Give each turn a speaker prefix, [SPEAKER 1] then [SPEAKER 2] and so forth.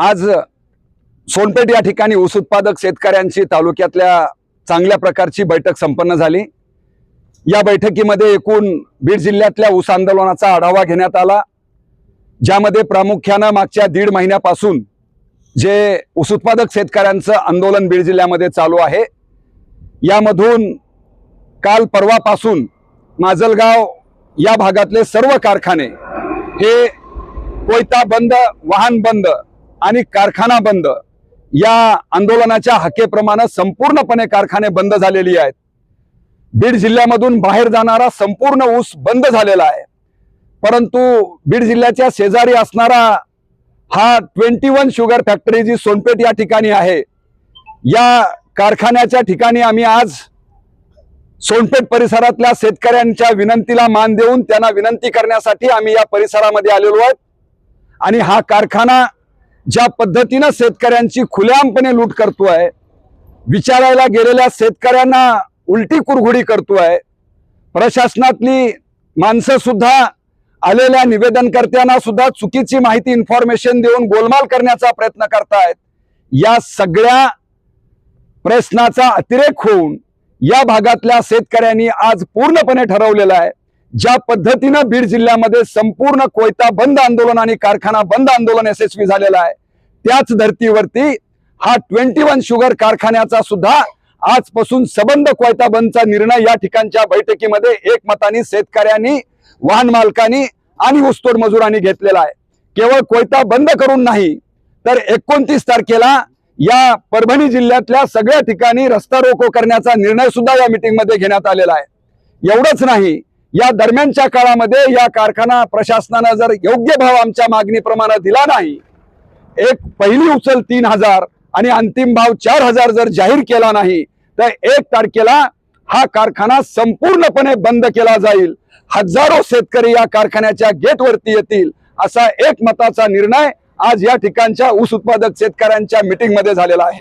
[SPEAKER 1] आज सोनपेठ या ठिकाणी ऊस उत्पादक शेतकऱ्यांची तालुक्यातल्या चांगल्या प्रकारची बैठक संपन्न झाली. या बैठकीमध्ये एकूण बीड जिल्ह्यातल्या ऊस आंदोलनाचा आढावा घेण्यात आला ज्यामध्ये प्रामुख्यानं मागच्या दीड महिन्यापासून जे ऊस उत्पादक शेतकऱ्यांचं आंदोलन बीड जिल्ह्यामध्ये चालू आहे यामधून काल परवापासून माजलगाव या भागातले सर्व कारखाने हे कोयता बंद वाहन बंद आणि कारखाना बंद. या आंदोलनाच्या हकेप्रमाणे संपूर्णपणे कारखाने बंद झालेली आहेत. बीड जिल्ह्यामधून बाहेर जाणारा संपूर्ण ऊस बंद झालेला आहे. परंतु बीड जिल्ह्याच्या शेजारी असणारा हा ट्वेंटी वन शुगर फॅक्टरी जी सोनपेठ या ठिकाणी आहे या कारखान्याच्या ठिकाणी आम्ही आज सोनपेठ परिसरातल्या शेतकऱ्यांच्या विनंतीला मान देऊन त्यांना विनंती करण्यासाठी आम्ही या परिसरामध्ये आलेलो आहोत. आणि हा कारखाना ज्या पद्धतीनं शेतकऱ्यांची खुलेआमपणे लूट करतोय विचारायला गेलेल्या शेतकऱ्यांना उलटी कुरघुडी करतोय प्रशासनातली माणसं सुद्धा आलेल्या निवेदनकर्त्यांना सुद्धा चुकीची माहिती इन्फॉर्मेशन देऊन गोलमाल करण्याचा प्रयत्न करतायत या सगळ्या प्रश्नाचा अतिरेक होऊन या भागातल्या शेतकऱ्यांनी आज पूर्णपणे ठरवलेलं आहे. ज्या पद्धतीनं बीड जिल्ह्यामध्ये संपूर्ण कोयता बंद आंदोलन आणि कारखाना बंद आंदोलन यशस्वी झालेलं आहे त्याच धर्तीवरती हा ट्वेंटी वन शुगर कारखान्याचा सुद्धा आजपासून सबंध कोयता बंदचा निर्णय या ठिकाणच्या बैठकीमध्ये एकमताने शेतकऱ्यांनी वाहन मालकांनी आणि ऊसतोड मजुरांनी घेतलेला आहे. केवळ कोयता बंद करून नाही तर एकोणतीस तारखेला या परभणी जिल्ह्यातल्या सगळ्या ठिकाणी रस्ता रोको करण्याचा निर्णय सुद्धा या मीटिंगमध्ये घेण्यात आलेला आहे. एवढंच नाही या दरम्यानच्या काळामध्ये या कारखाना प्रशासनानं जर योग्य भाव आमच्या मागणीप्रमाणे दिला नाही एक पहिली उचल तीन हजार आणि अंतिम भाव चार हजार जर जाहीर केला नाही तर एक तारखेला हा कारखाना संपूर्णपणे बंद केला जाईल. हजारो शेतकरी या कारखान्याच्या गेटवरती येतील असा एक मताचा निर्णय आज या ठिकाणच्या ऊस उत्पादक शेतकऱ्यांच्या मीटिंगमध्ये झालेला आहे.